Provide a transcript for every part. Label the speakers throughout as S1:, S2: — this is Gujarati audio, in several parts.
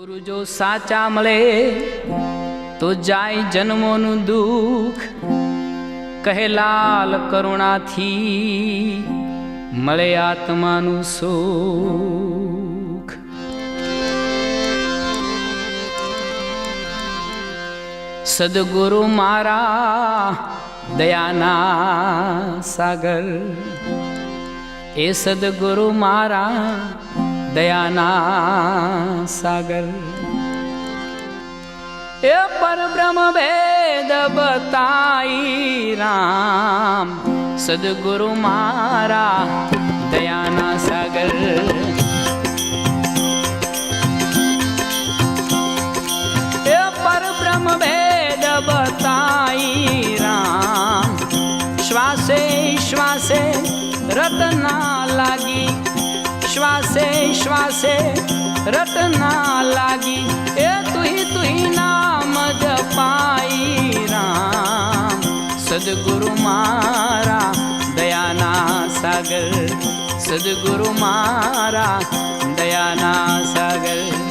S1: ગુરુ જો સાચા મળે, તો જાય જન્મોનું દુઃખ. કહે લાલ કરુણાથી મળે આત્માનું સુખ. સદગુરુ મારા દયાના સાગર, એ સદગુરુ મારા દયાના સાગર એ પરબ્રહ્મ ભેદ બતાઈ રામ, સદગુરુ મારા દયાના સાગર એ પરબ્રહ્મ ભેદ બતાઈ રામ, શ્વાસે શ્વાસે રતના લાગી શ્વાસે શ્વાસે રટના લાગી. એ તુહી તુહી નામ જપાઈ રામ. સદગુરુ મારા દયાના સાગર, સદગુરુ મારા દયાના સાગર.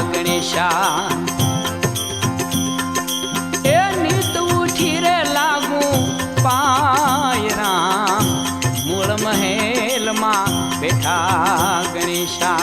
S1: ગણેશા. એ નિત ઉઠી રે લાગુ પાય રામ મૂળ મહેલમાં બેઠા ગણેશા.